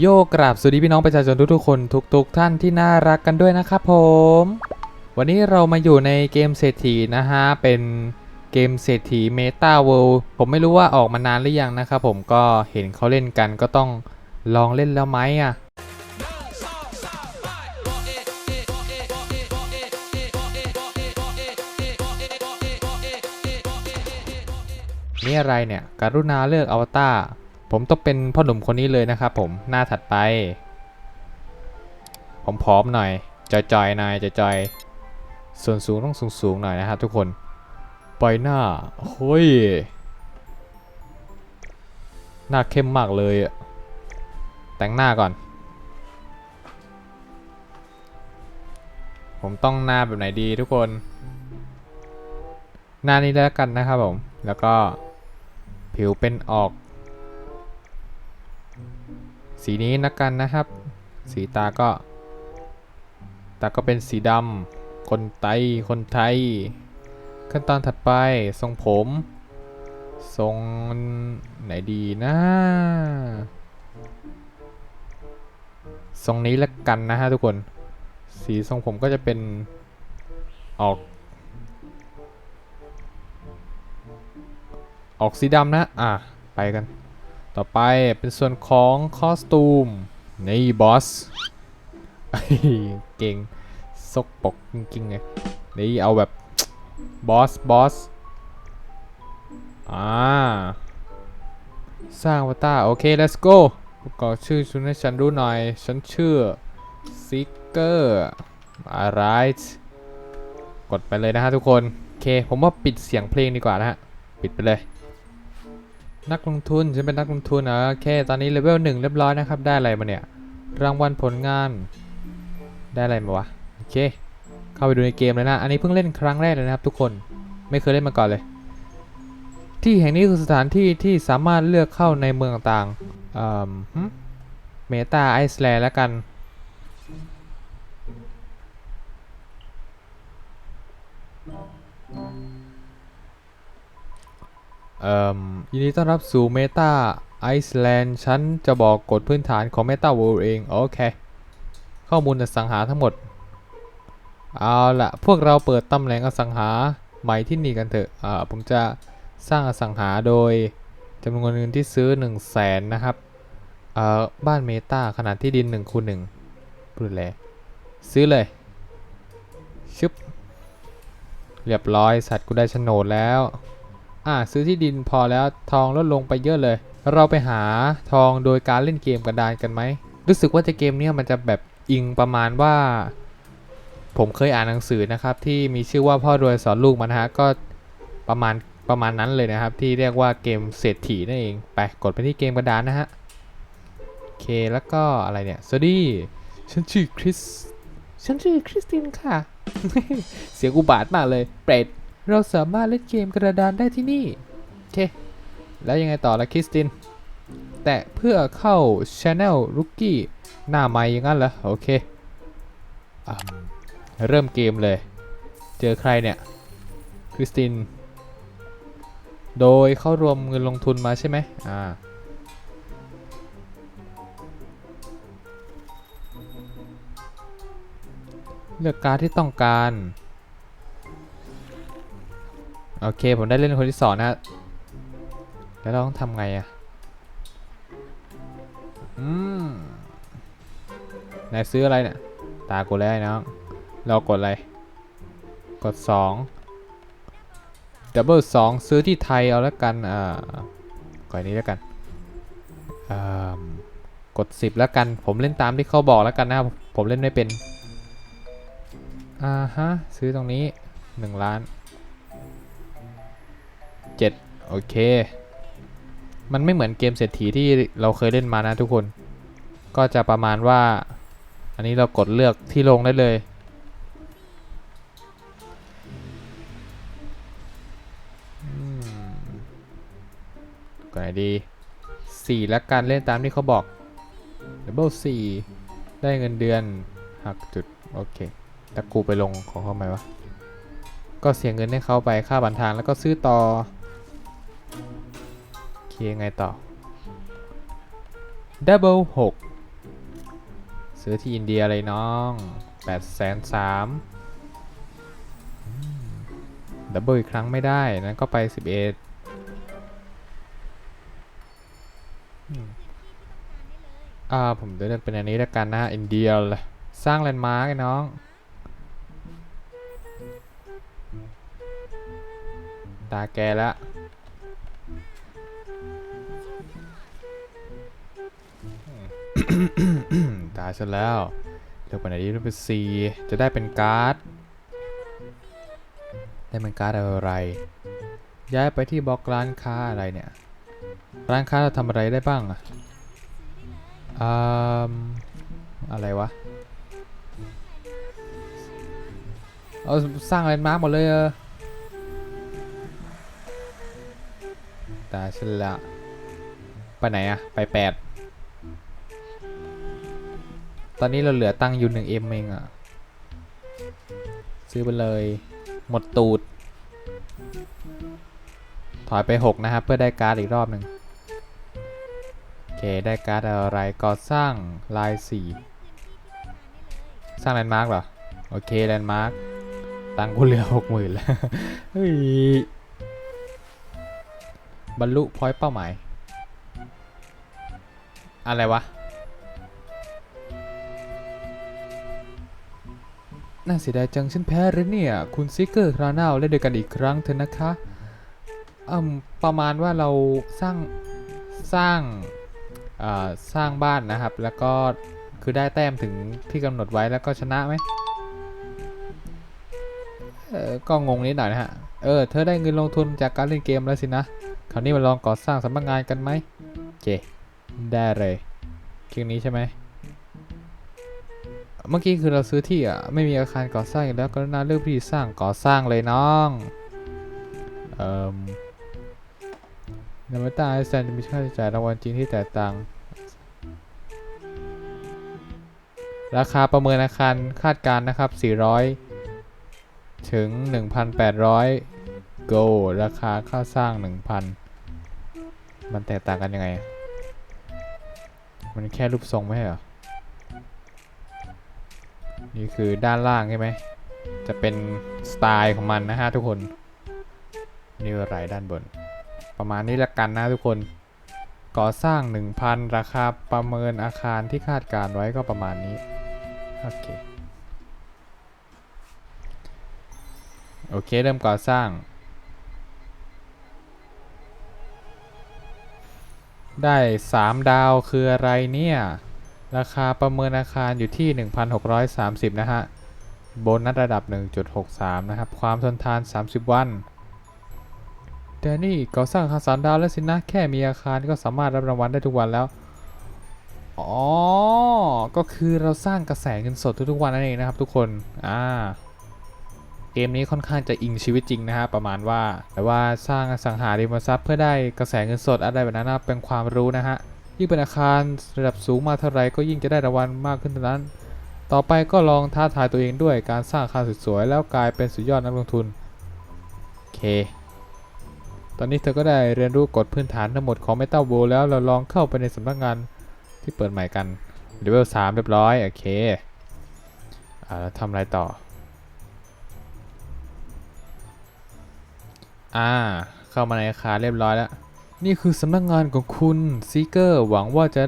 โยกราบสวัสดีพี่น้องประชาชนทุกๆคนทุกๆท่านที่น่ารักกันด้วยนะครับผม วันนี้เรามาอยู่ในเกมเศรษฐีนะฮะ เป็นเกมเศรษฐีเมตาเวิลด์ผมไม่รู้ว่าออกมานานหรือยังนะครับผมก็เห็นเขาเล่นกันก็ต้องลองเล่นแล้วไหมอะนี่อะไรเนี่ย การุณาเลือกอวตาร ผมต้องเป็นพ่อหนุ่มคนนี้เลยนะครับผมหน้าถัดไป ผมพร้อมหน่อยจอยๆหน่อยจอยๆส่วนสูงต้องสูงๆหน่อยนะครับทุกคนปล่อยหน้าเฮ้ยหน้าเข้มมากเลยอะแต่งหน้าก่อน ผมต้องหน้าแบบไหนดีทุกคน หน้านี้แล้วกันนะครับผม แล้วก็ผิวเป็นออก สีนี้นะกันนะครับ สีตาก็ตาก็เป็นสีดำคนไทยคนไทย ขั้นตอนถัดไปทรงผม ทรงไหนดีนะทรงนี้ละกันนะฮะทุกคน สีทรงผมก็จะเป็นออก ออกสีดำนะ อะ ไปกัน ต่อไปเป็นส่วนของคอสตูมนี่บอสเก่งซกปกจริงๆเลยนี่เอาแบบบอสบอสอ่าสร้างอวตตาโอเค let's go ประกอบชื่อชุนให้ฉันรู้หน่อย ฉันชื่อซิกเกอร์ alright กดไปเลยนะฮะทุกคน โอเค ผมว่าปิดเสียงเพลงดีกว่านะฮะ ปิดไปเลย นักลงทุนฉันเป็นนักลงทุนนะโอเค ตอนนี้เลเวลหนึ่งเรียบร้อยนะครับ ได้อะไรมาเนี่ย รางวัลผลงาน ได้อะไรมาวะ โอเค เข้าไปดูในเกมเลยนะ อันนี้เพิ่งเล่นครั้งแรกเลยนะครับ ทุกคน ไม่เคยเล่นมาก่อนเลย ที่แห่งนี้คือสถานที่ที่สามารถเลือกเข้าในเมืองต่างๆเอ่อเมตาไอซ์แลนด์แล้วกัน เอ่อยินดีต้อนรับสู่เมตาไอซ์แลนด์ฉันจะบอกกฎพื้นฐานของ Meta World เอง โอเค ข้อมูลอสังหาทั้งหมด เอาละพวกเราเปิดตำแหน่งอสังหาใหม่ที่นี่กันเถอะอ่าผมจะสร้างอสังหาโดยจำนวนเงินที่ซื้อ 1 0 0 0 0แสนนะครับเอ่อบ้านเมตาขนาดที่ดิน1คูณ1พูดเลยซื้อเลย ชึบ เรียบร้อยสัตว์กูได้โฉนดแล้ว อ่าซื้อที่ดินพอแล้วทองลดลงไปเยอะเลย เราไปหาทองโดยการเล่นเกมกระดานกันไหมรู้สึกว่าจะเกมเนี้ยมันจะแบบอิงประมาณว่า ผมเคยอ่านหนังสือนะครับ ที่มีชื่อว่าพ่อรวยสอนลูกมานฮะก็ประมาณประมาณนั้นเลยนะครับ ที่เรียกว่าเกมเศรษฐีนั่นเองไปกดไปที่เกมกระดานนะฮะโอเคแล้วก็อะไรเนี่ยสวัสดีฉันชื่อคริสฉันชื่อคริสตินค่ะ เสียงอุบาทมากเลยเปรต เราสามารถเล่นเกมกระดานได้ที่นี่ โอเค แล้วยังไงต่อละคริสติน แต่เพื่อเข้า Channel Rookie หน้าใหม่อย่างนั้นเหรอ โอเคอเริ่มเกมเลย เจอใครเนี่ย คริสติน โดยเข้ารวมเงินลงทุนมาใช่ไหมอ่าเลือกการที่ต้องการ โอเค ผมได้เล่นคนที่สองนะ แล้วเราต้องทำไงอะอืมนายซื้ออะไรเนี่ย ตากูแล้วไอ้น้องเรากดอะไร กด2 Double 2ซื้อที่ไทยเอาแล้วกันอ่ากดอันนี้แล้วกันอ่ากด 10 แล้วกัน ผมเล่นตามที่เขาบอกแล้วกันนะครับผมเล่นไม่เป็น อ่าฮะ ซื้อตรงนี้ 1 ล้าน โอเค มันไม่เหมือนเกมเศรษฐีที่เราเคยเล่นมานะทุกคน ก็จะประมาณว่า อันนี้เรากดเลือกที่ลงได้เลยกดไหนดี 4 แล้วกันเล่นตามที่เขาบอก Double 4ได้เงินเดือนหักจุด โอเคแล้วกูไปลงของเขาไหมวะ ก็เสียเงินให้เขาไปค่าบันทางแล้วก็ซื้อต่อ โอเคไงต่อ Double 6 ซื้อที่อินเดียเลยน้อง8ปดแสนสามดับเบิลอีกครั้งไม่ได้ นั้นก็ไป 11อ่า ผมจะเลือกเป็นอันนี้แล้วกันนะอินเดียเลยสร้างแลนด์มาร์กไอ้น้อง ตาแกแล้ว ตาฉันแล้วเลือกไปไหนดีเลือกเป็น C จะได้เป็นการ์ด ได้เป็นการ์ดอะไร ย้ายไปที่บล็อกร้านค้าอะไรเนี่ย ร้านค้าเราทำอะไรได้บ้างอะอืมอะไรวะ เอาสร้างแลนด์มาร์กหมดเลยเออตาฉันละไปไหนอะไปแปด ตอนนี้เราเหลือตั้งอยู่หนึ่งเอ็มเองอะซื้อไปเลย หมดตูด ถอยไป 6 นะครับ เพื่อได้การ์ดอีกรอบหนึ่งโอเค ได้การ์ดอะไรก่อสร้างลายสีสร้างแลนด์มาร์กเหรอ โอเคแลนด์มาร์กตังกูเหลือ6 0,000แล้วเฮ้ยบรรลุพอยต์เป้าหมาย อะไรวะ น่าเสียดายจังฉันแพ้แล้วเนี่ย คุณซิกเกอร์คราวน้าเล่นเด้วกันอีกครั้งเถอะนะคะอืมประมาณว่าเราสร้างสร้างสร้างบ้านนะครับ แล้วก็คือได้แต้มถึงที่กำหนดไว้แล้วก็ชนะไหมเออก็งงนิดหน่อยนะฮะ เออ เธอได้เงินลงทุนจากการเล่นเกมแล้วสินะ คราวนี้มาลองก่อสร้างสำนักงานกันไหมโอเคได้เลยคลิปนี้ใช่ไหม เมื่อกี้คือเราซื้อที่อะ ไม่มีอาคารก่อสร้างอยู่แล้วก็น่าเลือกที่สร้างก่อสร้างเลยน้องเอ่อนามาตาไอแซนจะมีค่าใช้จ่ายรางวัลจริงที่แตกต่าง ราคาประเมินอาคารคาดการณ์นะครับ 400 ถึง 1,800 go ราคาค่าสร้าง 1,000 มันแตกต่างกันยังไง มันแค่รูปทรงไม่ใช่เหรอ นี่คือด้านล่างใช่ไหม จะเป็นสไตล์ของมันนะฮะทุกคน นี่อะไรด้านบน ประมาณนี้ละกันนะทุกคน ก่อสร้าง 1,000 ราคาประเมินอาคารที่คาดการไว้ก็ประมาณนี้ โอเค โอเค เริ่มก่อสร้างได้ 3 ดาวคืออะไรเนี่ย ราคาประเมินอาคารอยู่ที่ 1,630 นะฮะ โบนัสระดับ 1.63 นะครับ ความทนทาน 30 วัน แต่นี่ก่อสร้างอาคารสามดาวแล้วสินะ แค่มีอาคารก็สามารถรับรางวัลได้ทุกวันแล้ว อ๋อ ก็คือเราสร้างกระแสเงินสดทุกๆวันนั่นเองนะครับทุกคน อ่า เกมนี้ค่อนข้างจะอิงชีวิตจริงนะฮะ ประมาณว่า แต่ว่าสร้างอสังหาริมทรัพย์เพื่อได้กระแสเงินสดอะไรแบบนั้นนะเป็นความรู้นะฮะ ยิ่งเป็นอาคารระดับสูงมาเท่าไรก็ยิ่งจะได้รางวัลมากขึ้นเท่านั้น ต่อไปก็ลองท้าทายตัวเองด้วยการสร้างอาคารสวยๆแล้วกลายเป็นสุดยอดนักลงทุนโอเค ตอนนี้เธอก็ได้เรียนรู้กฎพื้นฐานทั้งหมดของ Metal w o แล้วเราลองเข้าไปในสำนักงานที่เปิดใหม่กันเลเวล3เรียบร้อยโอเคอ่าแล้วทำอะไรต่ออ่าเข้ามาในอาคารเรียบร้อยแล้ว นี่คือสำนักงานของคุณซีเกอร์หวังว่าจะ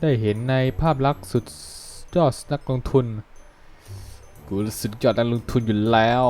ได้เห็นในภาพลักษณ์สุดยอดนักลงทุน กูสุดยอดนักลงทุนอยู่แล้ว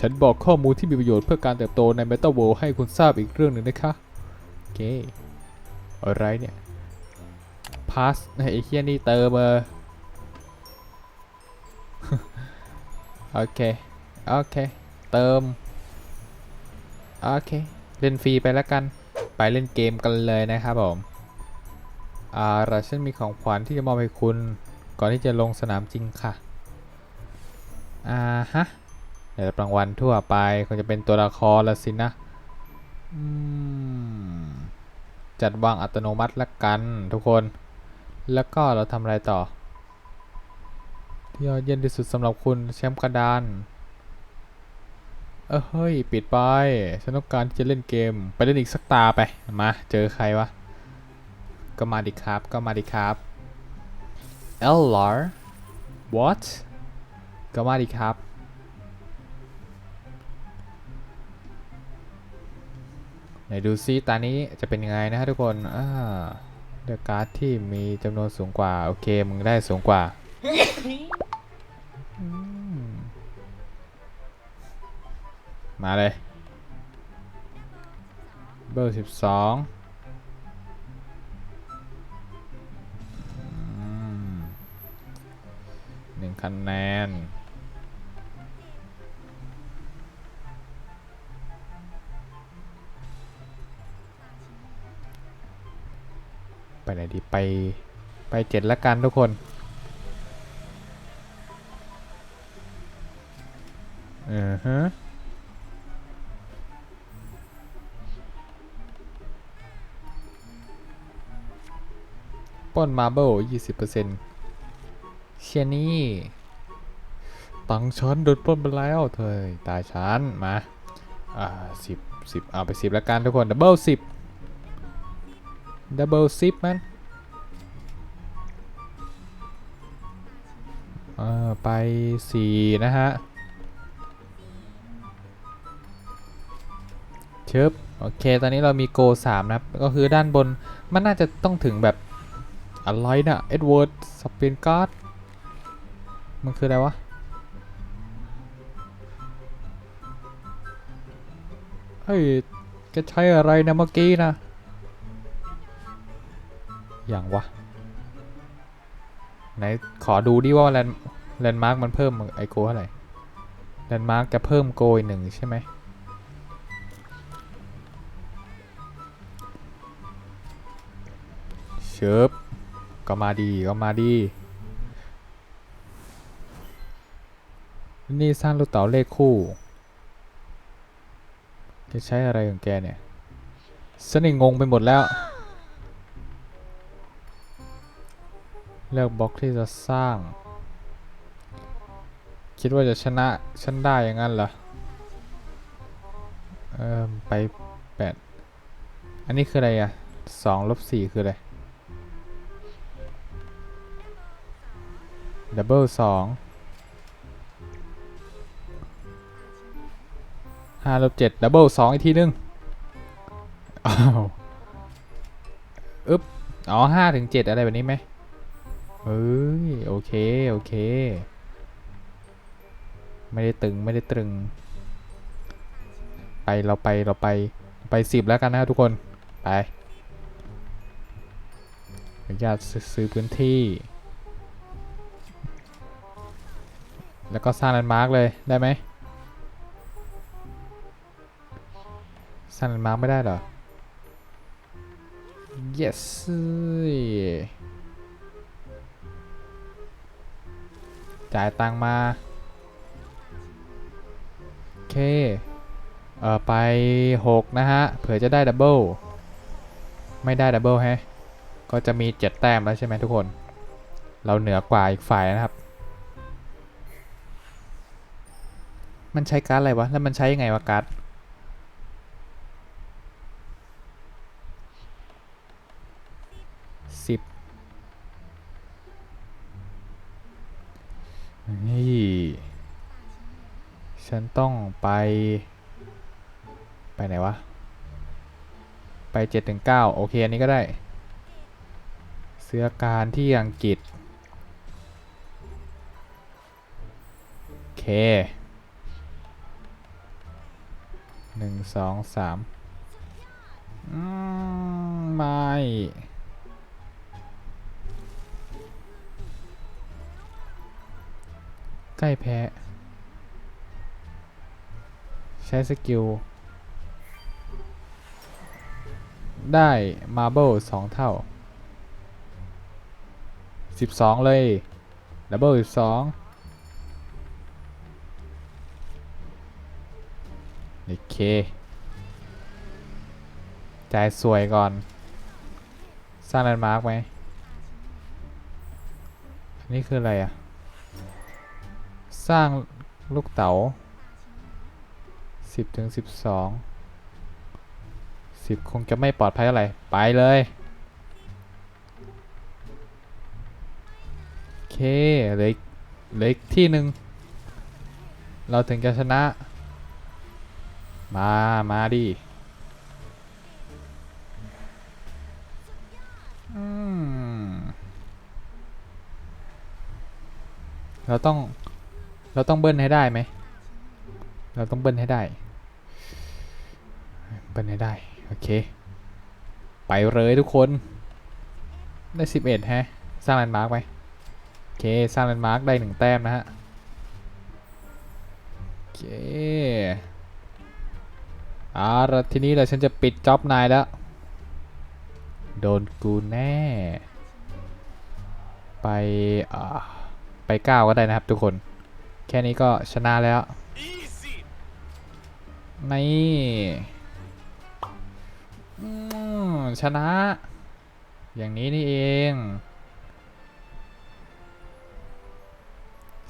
ฉันบอกข้อมูลที่มีประโยชน์เพื่อการเติบโตใน Meta World ให้คุณทราบอีกเรื่องหนึ่งนะคะ โอเค อะไรเนี่ยพาสไอ้เฮียนี่เติมเออโอเค โอเค เติม โอเค เล่นฟรีไปแล้วกัน ไปเล่นเกมกันเลยนะครับผมอ่าราฉันมีของขวัญที่จะมอบให้คุณก่อนที่จะลงสนามจริงค่ะ อ่าฮะเดี๋ยวรางวัลทั่วไปคงจะเป็นตัวละครละสินะอืมจัดวางอัตโนมัติละกันทุกคน แล้วก็เราทำอะไรต่อ ที่ยอดเยี่ยมที่สุดสำหรับคุณแชมป์กระดาน เออเฮ้ย ปิดไป ฉันต้องการที่จะเล่นเกม ไปเล่นอีกสักตาไป มา เจอใครวะ ก็มาดิครับ ก็มาดิครับ LR what ก็มาดีครับ ไหนดูซิตานี้จะเป็นยังไงนะฮะทุกคนอ่าเลือกการ์ดที่มีจำนวนสูงกว่า โอเค มึงได้สูงกว่า มาเลย เบอร์สิบสองหนึ่งคะแนนไปไหนดีไปไปเจ็ดละกันทุกคน อือฮะ ปล้นมาเบิลยี่สิบเปอร์เซ็นต์เชียนี่ตังค์ฉันโดนปล้นไปแล้วเธอตายฉันมา อ่าสิบสิบเอาไปสิบละกันทุกคนดับเบิลสิบดับเบิลซิปมันเออไปสี่นะฮะเชิบโอเค ตอนนี้เรามีโกสามนะ ก็คือด้านบน มันน่าจะต้องถึงแบบ อะไรนะเอ็ดเวิร์ดสเปนการ์ด มันคืออะไรวะ เฮ้ยแกใช้อะไรนะเมื่อกี้นะ อย่างวะ ไหน ขอดูดิว่าแลนแลนด์มาร์กมันเพิ่มไอโกเท่าไหร่แลนด์มาร์กจะเพิ่มโกอีกหนึ่งใช่ไหมเชิบ ก็มาดีก็มาดี นี่สร้างลูกเต๋าเลขคู่จะใช้อะไรของแกเนี่ยสนิงงไปหมดแล้ว เลือกบล็อกที่จะสร้าง คิดว่าจะชนะฉันได้อย่างนั้นเหรอ เอ่มไปแปดอันนี้คืออะไรอะสองลบสี่คืออะไร ดับเบิลสองห้าลบเจ็ดดับเบิลสองอีกทีนึงอ้าวอึ๊บอ๋อห้าถึงเจ็ดอะไรแบบนี้ไหมเฮ้ยโอเค โอเค ไม่ได้ตึงไม่ได้ตรึง ไปเราไปเราไปไปสิบแล้วกันนะครับทุกคน ไปอนุญาตซื้อพื้นที่ แล้วก็สร้างแลนด์มาร์กเลยได้ไหมสร้างแลนด์มาร์กไม่ได้เหรอ yes จ่ายตังมา โอเค เอ่อ ไป 6 นะฮะ เผื่อจะได้ดับเบิลไม่ได้ดับเบิลแฮะ ก็จะมี 7 แต้มแล้วใช่ไหมทุกคน เราเหนือกว่าอีกฝ่ายนะครับ มันใช้การ์ดอะไรวะ แล้วมันใช้ยังไงวะการ์ดสิบนี่ฉันต้องไป ไปไหนวะ ไปเจ็ดถึงเก้าโอเค อันนี้ก็ได้ เสื้อการที่อังกฤษโอเค หนึ่งสองสามอืมไม่ใกล้แพ้ ใช้สกิล ได้มาเบิลสองเท่า12เลยดับเบิล12 โอเค จ่ายสวยก่อน สร้างแลนด์มาร์กไหมอันนี้คืออะไรอะสร้างลูกเต๋า10ถึง12 10 คงจะไม่ปลอดภัยเท่าไร ไปเลย โอเคเหลืออีกเหลืออีกที่หนึ่ง เราถึงจะชนะ มา มาดิเราต้อง เราต้องเบิ้ลให้ได้ไหม เราต้องเบิ้ลให้ได้ เบิ้ลให้ได้ โอเค ไปเลยทุกคน ได้สิบเอ็ดฮะ สร้างแลนด์มาร์กไหมโอเค สร้างแลนด์มาร์กได้หนึ่งแต้มนะฮะ โอเค อาละทีนี้เราฉันจะปิดจ็อบนายแล้ว โดนกูแน่ ไปอ่าไปก้าก็ได้นะครับทุกคน แค่นี้ก็ชนะแล้วนี่ชนะ อย่างนี้นี่เอง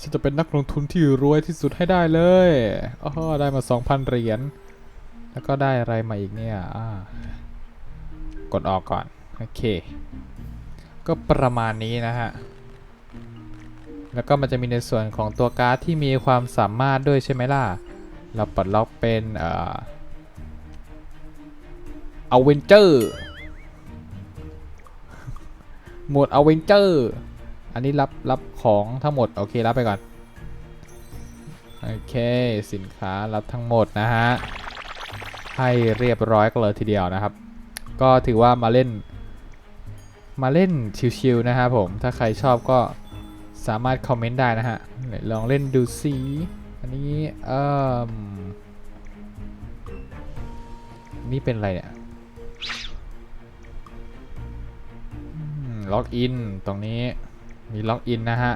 ฉันจะเป็นนักลงทุนที่รวยที่สุดให้ได้เลยอ๋อได้มา 2,000 เหรียญ แล้วก็ได้อะไรมาอีกเนี่ยกดออกก่อน โอเค ก็ประมาณนี้นะฮะ แล้วก็มันจะมีในส่วนของตัวการ์ดที่มีความสามารถด้วยใช่ไหมล่ะ เราปลดล็อกเป็นเอ่ออเวนเจอร์หมวดอเวนเจอร์อันนี้รับรับของทั้งหมด โอเค รับไปก่อน โอเค สินค้ารับทั้งหมดนะฮะ ให้เรียบร้อยกันเลยทีเดียวนะครับ ก็ถือว่ามาเล่นมาเล่นชิวๆนะครับผม ถ้าใครชอบก็สามารถคอมเมนต์ได้นะฮะ ลองเล่นดูสิอันนี้เอ่อนี่เป็นอะไรเนี่ยล็อกอินตรงนี้มีล็อกอินนะฮะ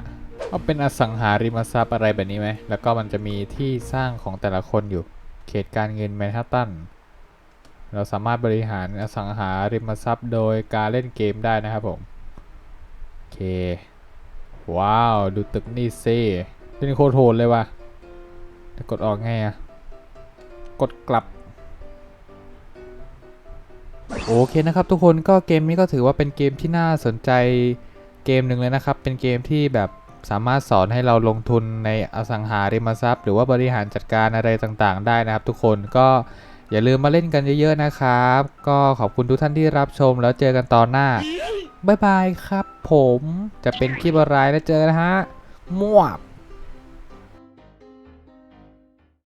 ก็เป็นอสังหาริมทรัพย์อะไรแบบนี้ไหม แล้วก็มันจะมีที่สร้างของแต่ละคนอยู่ เขตการเงินแมนฮัตตัน เราสามารถบริหารอสังหาริมทรัพย์โดยการเล่นเกมได้นะครับผม โอเค ว้าว ดูตึกนี่ซิเล่นโคตรโหดเลยว่ะจะกดออกไงอะกดกลับ โอเคนะครับทุกคนก็เกมนี้ก็ถือว่าเป็นเกมที่น่าสนใจเกมหนึ่งเลยนะครับ เป็นเกมที่แบบ สามารถสอนให้เราลงทุนในอสังหาริมทรัพย์ หรือว่าบริหารจัดการอะไรต่างๆ ได้นะครับ ทุกคนก็อย่าลืมมาเล่นกันเยอะๆนะครับ ก็ขอบคุณทุกท่านที่รับชมแล้วเจอกันตอนหน้าบ๊ายบายครับผมจะเป็นคลิปอะไรแล้วเจอนะฮะมั่ว